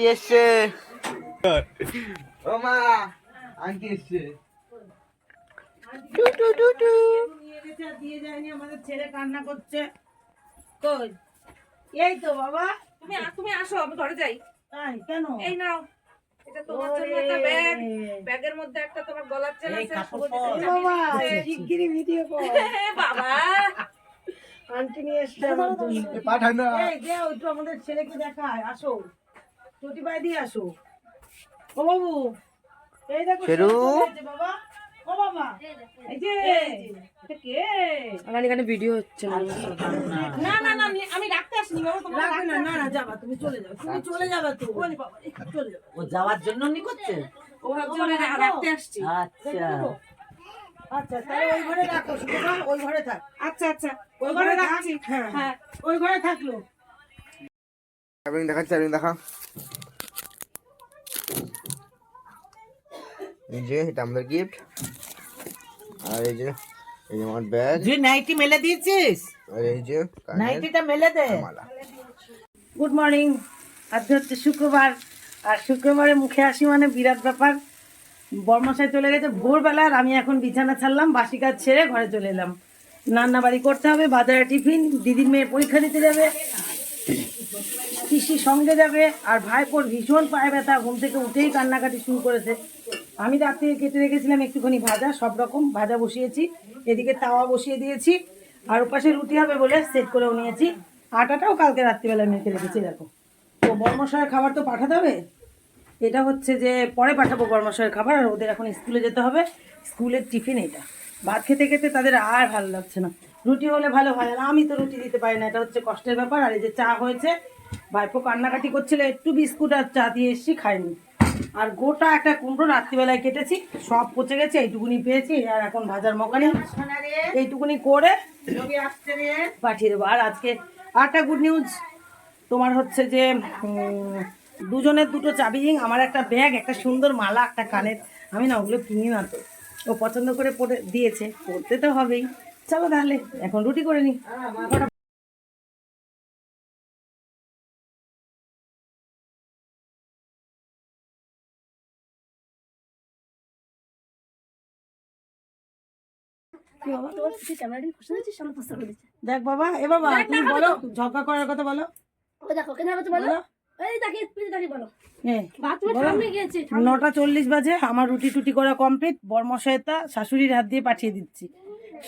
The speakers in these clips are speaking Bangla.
আন্টি এসছে। ও মা আন্টি এসছে। এই তো বাবা। তুমি তুমি আসো আমি ঘরে যাই। কেন? এই নাও। এটা তোমার জন্য একটা ব্যাগ। ব্যাগের মধ্যে একটা তোমার গলার চেন আছে কাপড় সবুজ পর। একটা বাবা শিগগিরই ভিডিও কর এ বাবা। আন্টি নিয়ে এসছে আমার জন্য। পাঠান না। এই দে আমাদের ছেলেকে দেখায়। আসো। দিয়ে আসো। ও বাবু এই দেখো শেরু। শেরু বাবা? ও বাবা এই যে কে? আমার এখানে ভিডিও হচ্ছে না। না না নি- আমি রাখতে আসিনি বাবা তোমার রাখবে না না না যাবা তুমি চলে যাও তুমি চলে যাবে তো। ওরে বাবা চলে যাবে ও যাওয়ার জন্য নি করছে? ও ভাবছে রাখতে আসছি। আচ্ছা আচ্ছা তাহলে ওই ঘরে রাখো সুতরাং ওই ঘরে থাক। আচ্ছা আচ্ছা ওই ঘরে রাখছি। হ্যাঁ। হ্যাঁ ওই ঘরে থাকল। দেখা দেখা। এই যে এটা আমাদের গিফট আর এই যে এই যে আমার ব্যাগ তুই নাইটি মেলে দিয়েছিস? আর এই যে নাইটিটা মেলে দে। গুড মর্নিং আজকে হচ্ছে শুক্রবার। আর শুক্রবারে মুখে আসি মানে বিরাট ব্যাপার। বর্মশাই চলে গেছে ভোরবেলা আর আমি এখন বিছানা ছাড়লাম বাসি কাজ ছেড়ে ঘরে চলে এলাম। রান্না বাড়ি করতে হবে বাজারে টিফিন দিদির মেয়ে পরীক্ষা দিতে যাবে পিসি সঙ্গে যাবে আর ভাইপোর ভীষণ পায়ে ব্যথা ঘুম থেকে উঠেই কান্নাকাটি শুরু করেছে। আমি রাত্রে কেটে রেখেছিলাম একটুখানি ভাজা, সব রকম ভাজা বসিয়েছি। এদিকে তাওয়া বসিয়ে দিয়েছি। আর ওপাশে রুটি হবে বলে সেট করেও নিয়েছি। আটাটাও কালকে রাত্রিবেলা মেখে রেখেছি, দেখো। তো বর্মশয়ের খাবার তো পাঠাতে হবে? এটা হচ্ছে যে পরে পাঠাবো বর্মশয়ের খাবার, আর ওদের এখন স্কুলে যেতে হবে। স্কুলের টিফিন এটা। ভাত খেতে খেতে তাদের আর ভালো লাগছে না। রুটি হলে ভালো হয় আর আমি তো রুটি দিতে পারি না, এটা হচ্ছে কষ্টের ব্যাপার। আর এই যে চা হয়েছে, ভাইপো কান্নাকাটি করছিল, একটু বিস্কুট আর চা দিয়ে এসছি, খাইনি। আর গোটা একটা কুমড়ো রাত্রিবেলায় কেটেছি, সব পচে গেছে, এইটুকুনি পেয়েছি, আর এখন ভাজার মকানি এইটুকুনি করে পাঠিয়ে দেবো। আর আজকে আরেকটা গুড নিউজ তোমার হচ্ছে যে দুজনের দুটো চাবি রিং আমার একটা ব্যাগ একটা সুন্দর মালা, একটা কানের। আমি না ওগুলো কিনি না তো। ও পছন্দ করে পরে দিয়েছে পড়তে তো হবেই। চলো তাহলে, এখন রুটি করে নি। দেখ বাবা এ বাবা তুমি বলো ঝগড়া করার কথা বলো। দেখো কেন বলো। বলো। নটা চল্লিশ বাজে আমার রুটি টুটি করা কমপ্লিট বর্মশয়তা শাশুড়ির হাত দিয়ে পাঠিয়ে দিচ্ছি।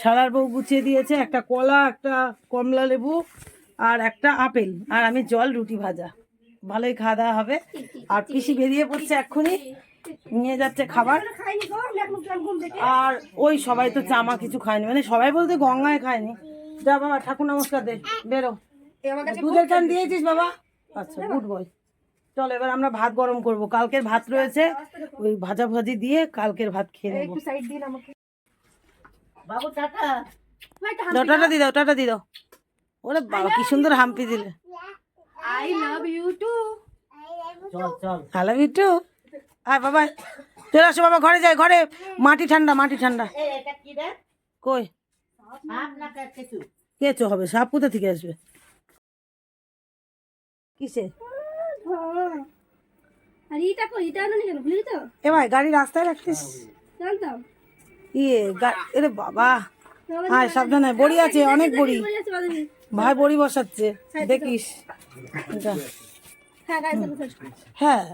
সালার বউ গুছিয়ে দিয়েছে একটা কলা একটা কমলা লেবু আর একটা আপেল আর আমি জল রুটি ভাজা। ভালোই খাওয়া দাওয়া হবে। আর পিসি বেরিয়ে পড়ছে এক্ষুনি নিয়ে যাচ্ছে খাবার। আর ওই সবাই তো চামা কিছু খায়নি মানে সবাই বলতে গঙ্গায় খায়নি। যা বাবা ঠাকুর নমস্কার দে বেরো। দুধের ক্যান দিয়েছিস বাবা? আচ্ছা গুড বয়। চলো এবার আমরা ভাত গরম করব। কালকের ভাত রয়েছে ওই ভাজা ভাজি দিয়ে কালকের ভাত খেয়ে নেব। সাইড দিন আমাকে বাবু টাটা। দাও টাটা দি দাও টাটা দি দাও। ওরে বাবা কি সুন্দর হাম্পি দিলে। আই লাভ ইউ টু চল চল। হ্যালো বিট্টু আয় বাবা চলে আসো বাবা ঘরে যাই ঘরে। মাটি ঠান্ডা মাটি ঠান্ডা। কই? কেঁচো? হবে সাপ কোথা থেকে আসবে? কিসে? আর এটা কই? এটা আনো কেন? ভুলি তো এ ভাই গাড়ি রাস্তায় রাখতিস ইয়ে এরে বাবা। হ্যাঁ সাবধানে বড়ি আছে অনেক বড়ি। ভাই বড়ি বসাচ্ছে। দেখিস। হ্যাঁ।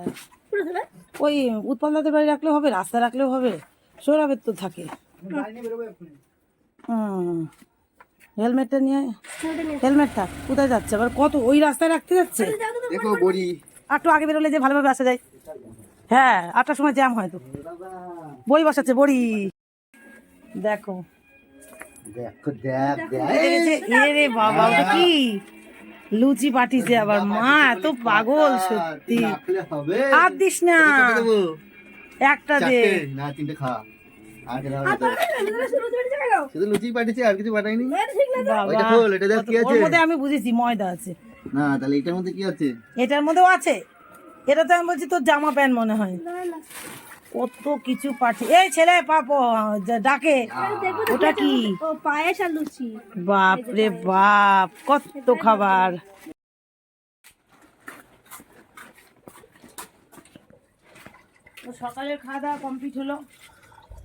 হ্যাঁ ওই উৎপন্দাদের বাড়ি রাখলেও হবে রাস্তায় রাখলেও হবে সৌরভের তো থাকে। হুম। হেলমেটটা নিয়ে হেলমেট থাক কোথায় যাচ্ছে? আবার কত ওই রাস্তায় রাখতে যাচ্ছে? দেখো বড়ি। আর একটু আগে বেরোলে যে ভালোভাবে আসা যায়। হ্যাঁ আটটার সময় জ্যাম হয় তো। বই বসাচ্ছে বড়ি। দেখো। দেখো দেখ দেখ। এ রে বাবা ওটা কি? লুচি পাঠিয়েছে আবার। মা এত পাগল সত্যি। আর দিস না। একটা দে। না তিনটে খা। আমি বুঝেছি ময়দা আছে। না তাহলে এটার মধ্যে কি আছে? এটার মধ্যেও আছে। এটা তো আমি বলছি তোর জামা প্যান্ট মনে হয়। কত কিছু পাঠিয়ে এই ছেলে পাপো ডাকে। ওটা কি? পায়েস আর লুচি। বাপ রে বাপ কত খাবার। সকালের খাওয়া দাওয়া কমপ্লিট হলো।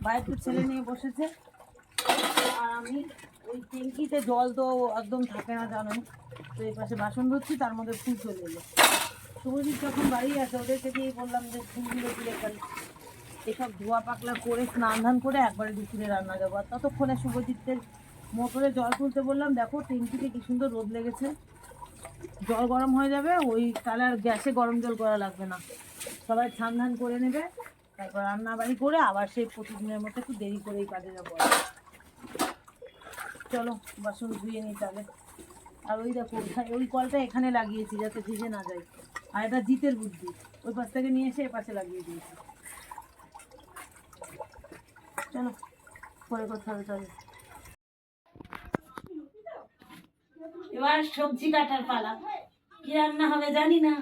বাইরে তো ছেলে নিয়ে বসেছে। আর আমি ওই ট্যাঙ্কিতে জল তো একদম থাকে না জানো তো এই পাশে বাসন ধরছি তার মধ্যে ফুল চলে এলো। শুভজিৎ যখন বাড়ি আছে ওদেরকে দিয়ে বললাম যে ফুলগুলো তুলে ফেল। এসব ধোয়া পাকলা করে, স্নান ধান করে একবারে দুপুরে রান্না যাব আর ততক্ষণে শুভজিৎদের মোটরে জল তুলতে বললাম, দেখো, ট্যাঙ্কিতে কি সুন্দর রোদ লেগেছে। জল গরম হয়ে যাবে, ওই তাহলে আর গ্যাসে গরম জল করা লাগবে না। সবাই স্নান ধান করে নেবে, তারপর রান্না বাড়ি করে আবার সেই প্রতিদিনের মতো একটু দেরি করেই কাজে যাব চলো, বাসন ধুয়ে নিই তাহলে। আর ওই দেখো ওই কলটা এখানে লাগিয়েছি যাতে ভিজে না যায়। আর এটা জিতের বুদ্ধি। ওই পাশ থেকে নিয়ে এসে এ পাশে লাগিয়ে দিয়েছি। চলো পরে কথা হবে চলো এবার সবজি কাটার পালা। কি রান্না হবে জানি না।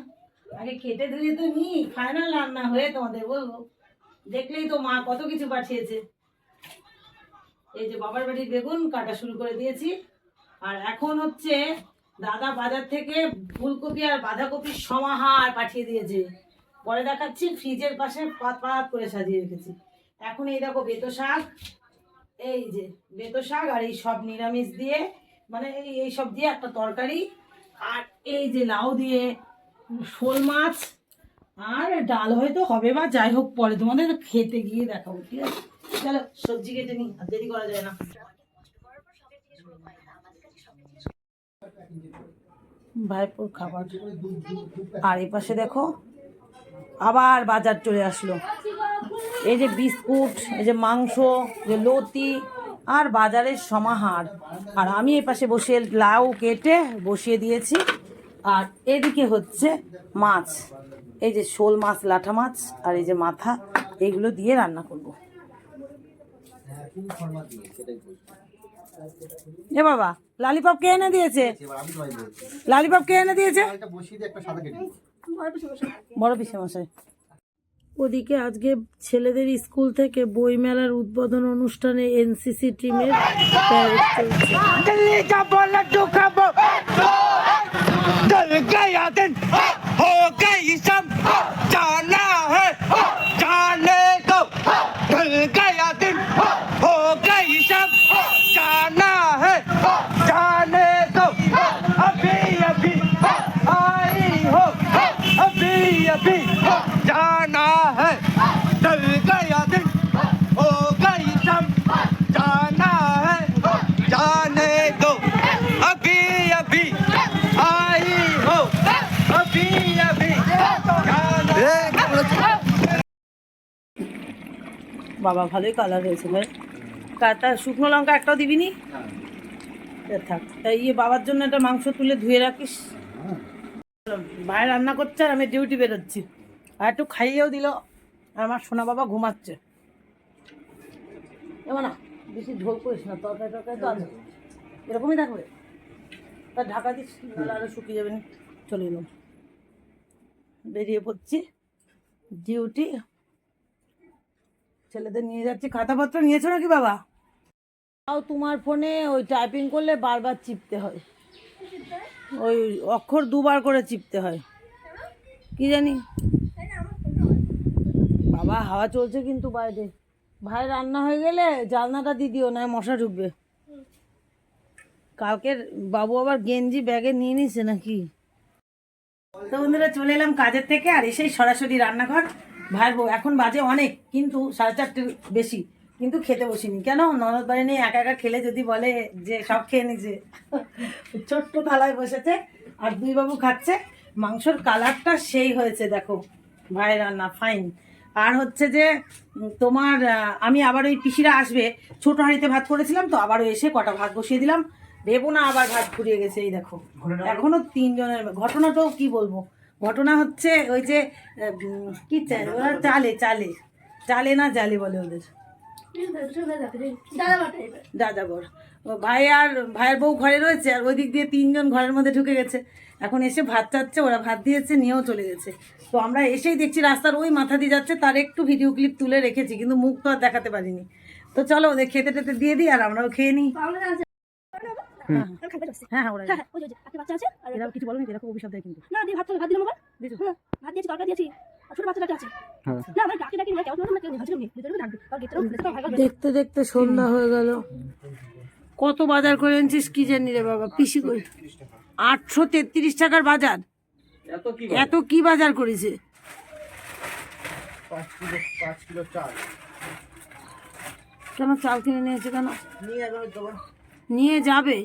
আগে খেটে ধুয়ে তো নি ফাইনাল রান্না হয়ে তোমাদের বলব। দেখলেই তো মা কত কিছু পাঠিয়েছে। এই যে বাবার বাড়ির বেগুন কাটা শুরু করে দিয়েছি। আর এখন হচ্ছে দাদা বাজার থেকে ফুলকপি আর বাঁধাকপির সমাহার পাঠিয়ে দিয়েছে। পরে দেখাচ্ছি, ফ্রিজের পাশে পাত পাত করে সাজিয়ে রেখেছি। এখন এই দেখো বেতো শাক, এই যে বেতো শাক আর এই সব নিরামিষ দিয়ে মানে এই সব দিয়ে একটা তরকারি আর এই যে লাউ দিয়ে শোল মাছ আর ডাল হয়তো হবে বা যাই হোক পরে তোমাদের খেতে গিয়ে দেখাবো, ঠিক আছে? চলো, সবজি কেটে নিই, আর দেরি করা যায় না। ভাইপুর খাবার। আর এই পাশে দেখো, আবার বাজার চলে আসলো। এই যে বিস্কুট এই যে মাংস যে লতি আর বাজারের সমাহার। আর আমি এই পাশে বসে লাউ কেটে বসিয়ে দিয়েছি। আর এদিকে হচ্ছে মাছ। এই যে শোল মাছ লাঠা মাছ আর এই যে মাথা এগুলো দিয়ে রান্না করব। এ বাবা লালিপপ কে এনে দিয়েছে? লালিপপ কে এনে দিয়েছে। বড় পিসে মশাই। ওদিকে আজকে ছেলেদের স্কুল থেকে বই মেলার উদ্বোধন অনুষ্ঠানে এনসিসি টিমের চলছে বাবা ভালোই কালার হয়েছে ভাই কাটা শুকনো লঙ্কা একটাও দিবি নি থাক তাই ইয়ে বাবার জন্য একটা মাংস তুলে ধুয়ে রাখিস। ভাই রান্না করছে আর আমি ডিউটি বেরোচ্ছি। আর একটু খাইয়েও দিল আর আমার সোনা বাবা ঘুমাচ্ছে। এবার না বেশি ঝোল করিস না, তরকারি টরকারি তো আছে। এরকমই থাকবে। তা ঢাকা দিস আরও শুকিয়ে যাবে না। চলে এলাম। বেরিয়ে পড়ছি। ডিউটি ছেলেদের নিয়ে যাচ্ছি খাতাপত্র নিয়েছো নাকি বাবা? তাও তোমার ফোনে ওই টাইপিং করলে বারবার চিপতে হয়। ওই অক্ষর দুবার করে চিপতে হয়। কি জানি? বাবা হাওয়া চলছে কিন্তু বাইরে। ভাই রান্না হয়ে গেলে জানলাটা দিয়ে দিও নয় মশা ঢুকবে। কালকের বাবু আবার গেঞ্জি ব্যাগে নিয়ে নিছে নাকি? তো বন্ধুরা চলে এলাম কাজের থেকে আর এসেই সরাসরি রান্নাঘর। ভাইয়ের বউ এখন বাজে অনেক কিন্তু সাড়ে চারটে বেশি কিন্তু খেতে বসিনি। কেন? ননদ বাড়ি নিয়ে একা একা খেলে যদি বলে যে সব খেয়ে নিছে। ছোট্ট থালায় বসেছে আর দুই বাবু খাচ্ছে। মাংসর কালারটা সেই হয়েছে দেখো। ভাই রান্না ফাইন আর হচ্ছে যে তোমার আমি আবার ওই পিসিরা আসবে ছোট হাঁড়িতে ভাত করেছিলাম তো আবারও এসে কটা ভাত বসিয়ে দিলাম। ভেবো না আবার ভাত ফুরিয়ে গেছে এই দেখো। এখনও তিনজনের ঘটনাটাও কি বলব? ঘটনা হচ্ছে ওই যে কি চাই ওরা চালে চালে চালে না জালে বলে ওদের। দাদা ও ভাই আর ভাইয়ের বউ ঘরে রয়েছে আর ওই দিক দিয়ে তিনজন ঘরের মধ্যে ঢুকে গেছে। এখন এসে ভাত চাচ্ছে ওরা ভাত দিয়েছে নিয়েও চলে গেছে। তো আমরা এসেই দেখছি রাস্তার ওই মাথা দিয়ে যাচ্ছে তার একটু ভিডিও ক্লিপ তুলে রেখেছি কিন্তু মুখ তো আর দেখাতে পারিনি। তো চলো ওদের খেতে টেতে দিয়ে দিই আর আমরাও খেয়ে নিই। হ্যাঁ হ্যাঁ। ওরা ওই একটা বাচ্চা আছে। আর কিছু এরকম অভিশাপ দেয় কিন্তু। না দিয়ে ভাত ভাত দিলাম আবার ভাত দিয়েছি তরকারি দিয়েছি। দেখতে দেখতে সন্ধ্যা হয়ে গেল। কত বাজার করে এনেছিস কি জানি রে বাবা পিসি কই? আটশো তেত্রিশ টাকার বাজার। এত কি বাজার? করেছে? কেন চাল কিনে নিয়েছে কেন? নিয়ে যাবে দেবো নিয়ে যাবে?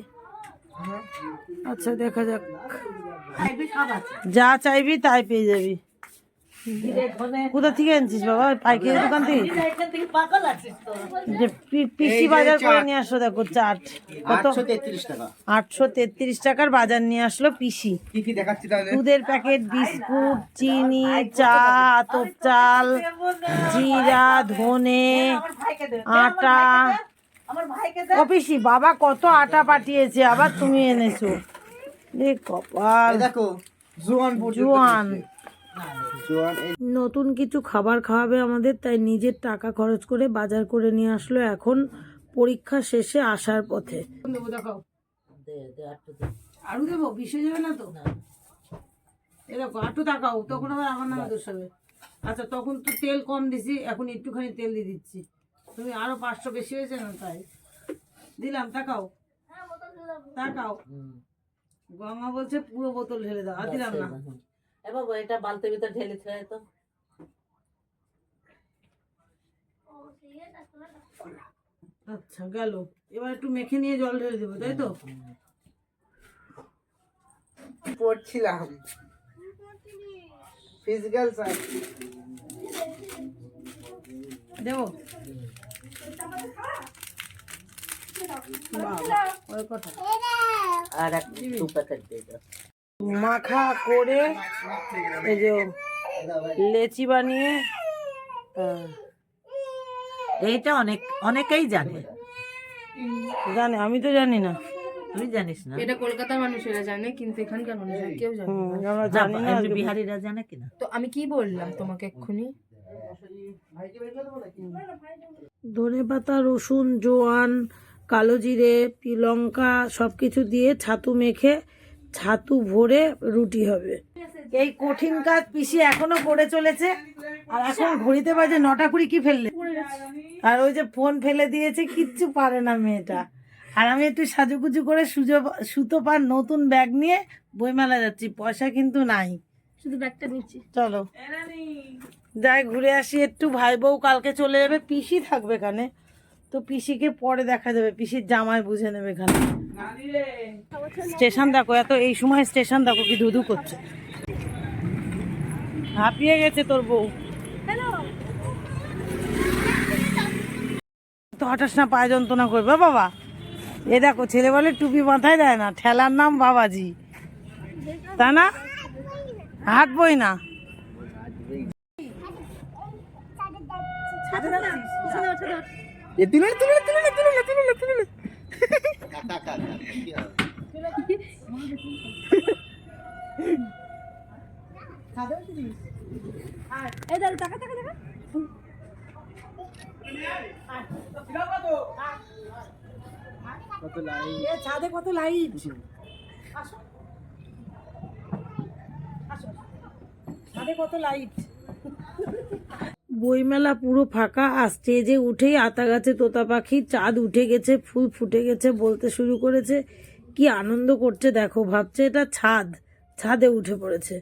আচ্ছা দেখা যাক। খাইবি সব আছে। যা চাইবি তাই পেয়ে যাবি। কোথা থেকে আনছিস বাবা? পাইকারি দোকান থেকে? এখান থেকে পাগল আছিস তো। যে পি- পিসি বাজার করে নিয়ে আসলো দেখো চাট। কত? আটশো তেত্রিশ টাকার বাজার নিয়ে আসলো পিসি। দুধের প্যাকেট বিস্কুট চিনি চা আতপ চাল জিরা ধনে আটা আমার ভাইকে ও পিসি বাবা কত আটা পাঠিয়েছে আবার তুমি এনেছো। কপাল। দেখো জোয়ান নতুন কিছু খাবার খাওয়াবে আমাদের তাই নিজের টাকা খরচ করে বাজার করে নিয়ে আসলো এখন পরীক্ষা শেষে আসার পথে। আরু দেবো? বিষে যাবে না তো? এরকম আটু তাকাও তখন আবার আমার নামে দোষ হবে। আচ্ছা তখন তো তেল কম দিছি এখন একটুখানি তেল দিয়ে দিচ্ছি। তুমি আরও পাঁচশো বেশি হয়েছে না তাই? দিলাম তাকাও। তাকাও। গঙ্গা বলছে পুরো বোতল ঢেলে দাও আর দিলাম না। এ বাবা এটা বালতির ভিতর ঢেলে ছেড়ে তো। আচ্ছা গেল। এবার একটু মেখে নিয়ে জল ঢেলে দেবো তাই তো? পড়ছিলাম। ফিজিক্যাল সায়েন্স দেবো? আর এক দু প্যাকেট দিয়ে দাও। মাখা করে এই যে লেচি বানিয়ে হ্যাঁ, এইটা অনেক অনেকেই জানে। জানে আমি তো জানি না। তুই জানিস না? এটা কলকাতার মানুষেরা জানে কিন্তু এখানকার মানুষেরা কেউ জানে আমরা না, জানি না এমনি বিহারিরা জানে কিনা? তো আমি কি বললাম তোমাকে এক্ষুনি? ধনে পাতা রসুন জোয়ান কালো জিরে লঙ্কা সব কিছু দিয়ে ছাতু মেখে ছাতু ভরে রুটি হবে। এই কঠিন কাজ পিসি এখনও করে চলেছে। আর এখন ঘড়িতে বাজে নটা কুড়ি কি ফেললে? আর ওই যে ফোন ফেলে দিয়েছে কিচ্ছু পারে না মেয়েটা। আর আমি একটু সাজুগুজু করে সুজো সুতো পার নতুন ব্যাগ নিয়ে বইমেলা যাচ্ছি পয়সা কিন্তু নাই। শুধু ব্যাগটা নিচ্ছি। চলো। যাই, ঘুরে আসি, একটু ভাই বউ কালকে চলে যাবে। পিসি থাকবে এখানে। তো পিসিকে পরে দেখা যাবে। পিসির জামাই বুঝে নেবে এখানে। স্টেশন দেখো, এত এই সময় স্টেশন দেখো কি ধুধু করছে। হাঁপিয়ে গেছে তোর বউ। তো হঠাৎ না পায়ে যন্ত্রণা করবে বাবা? এ দেখো, ছেলে বলে টুপি মাথায় দেয় না। ঠেলার নাম বাবাজি। তা না? হাঁটবই না। এ তুলে তুলে তুলে তুলে তুলে তুলে এই দাদা টাকা টাকা টাকা কত লাইন এ ছাদে কত লাইট? ছাদে কত লাইট? বইমেলা পুরো ফাঁকা আর স্টেজে উঠেই আতা গাছে তোতা পাখি। চাঁদ উঠে গেছে ফুল ফুটে গেছে বলতে শুরু করেছে কি আনন্দ করছে দেখো ভাবছে এটা ছাদ ছাদে উঠে পড়েছে।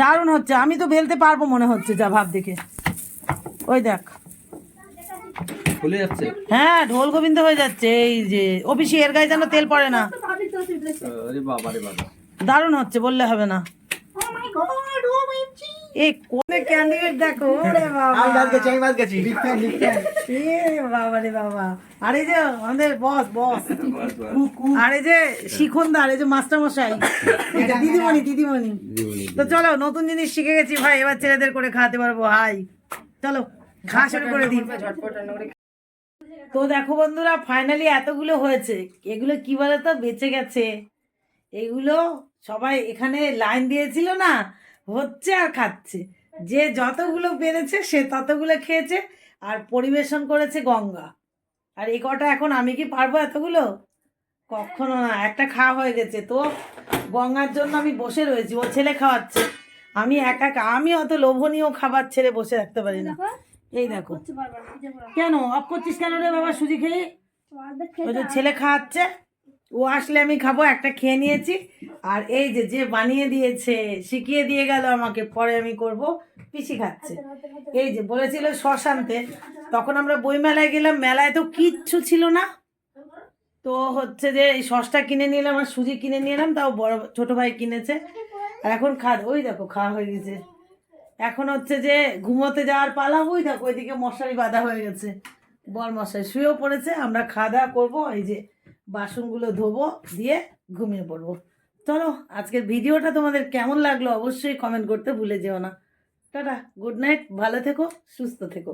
দারুণ হচ্ছে আমি তো ফেলতে পারব মনে হচ্ছে যা ভাব দেখে। ওই দেখ। যাচ্ছে। হ্যাঁ ঢোল গোবিন্দ হয়ে যাচ্ছে এই যে অফিসি এর গায়ে যেন তেল পড়ে না। আরে বাবা রে বাবা। দারুণ হচ্ছে বললে হবে না। এই কোনে ক্যান্ডিডেট দেখো ওরে বাবা। আমি বাদ গেছি আমি বাদ গেছি। এ বাবা রে বাবা। আরে যে আমাদের বস বস। আরে যে আরে যে মাস্টার মশাই দিদিমণি দিদিমণি। তো চলো নতুন জিনিস শিখে গেছি ভাই এবার ছেলেদের করে খাওয়াতে পারব। হাই। চলো খাওয়া শুরু করে দিই। তো দেখো বন্ধুরা ফাইনালি এতগুলো হয়েছে। এগুলো কি বলে তো বেঁচে গেছে। এগুলো সবাই এখানে লাইন দিয়েছিল না? হচ্ছে আর খাচ্ছে। যে যতগুলো পেরেছে সে ততগুলো খেয়েছে আর পরিবেশন করেছে গঙ্গা। আর এই কটা এখন আমি কি পারব এতগুলো? কখনো না একটা খাওয়া হয়ে গেছে। তো গঙ্গার জন্য আমি বসে রয়েছি ও ছেলে খাওয়াচ্ছে। আমি একা একা আমি অত লোভনীয় খাবার ছেড়ে বসে রাখতে পারি না। এই দেখো। কেন? অফ করছিস কেন রে বাবা সুজি খেয়ে? ওই যে। ছেলে খাওয়াচ্ছে। ও আসলে আমি খাব, একটা খেয়ে নিয়েছি। আর এই যে যে বানিয়ে দিয়েছে, শিখিয়ে দিয়ে গেল আমাকে, পরে আমি করব, পিসি খাচ্ছে। এই যে, বলেছিল শ্মশানতে তখন আমরা বইমেলায় গেলাম, মেলায় তো কিচ্ছু ছিল না। তো হচ্ছে যে, এই সসটা কিনে নিলাম আর সুজি কিনে নিয়ে এলাম তাও বড়, ছোট ভাই কিনেছে। আর এখন খা ওই দেখো, খাওয়া হয়ে গেছে। এখন হচ্ছে যে, ঘুমোতে যাওয়ার পালা, ওই দেখো, ওইদিকে মশারি বাঁধা হয়ে গেছে। বর মশাই শুয়েও পড়েছে, আমরা খাওয়া দাওয়া করব, এই যে বাসনগুলো ধোবো, দিয়ে ঘুমিয়ে পড়ব। চলো, আজকের ভিডিওটা তোমাদের কেমন লাগল অবশ্যই কমেন্ট করতে ভুলে যেও না। টাটা গুড নাইট ভালো থেকো, সুস্থ থেকো।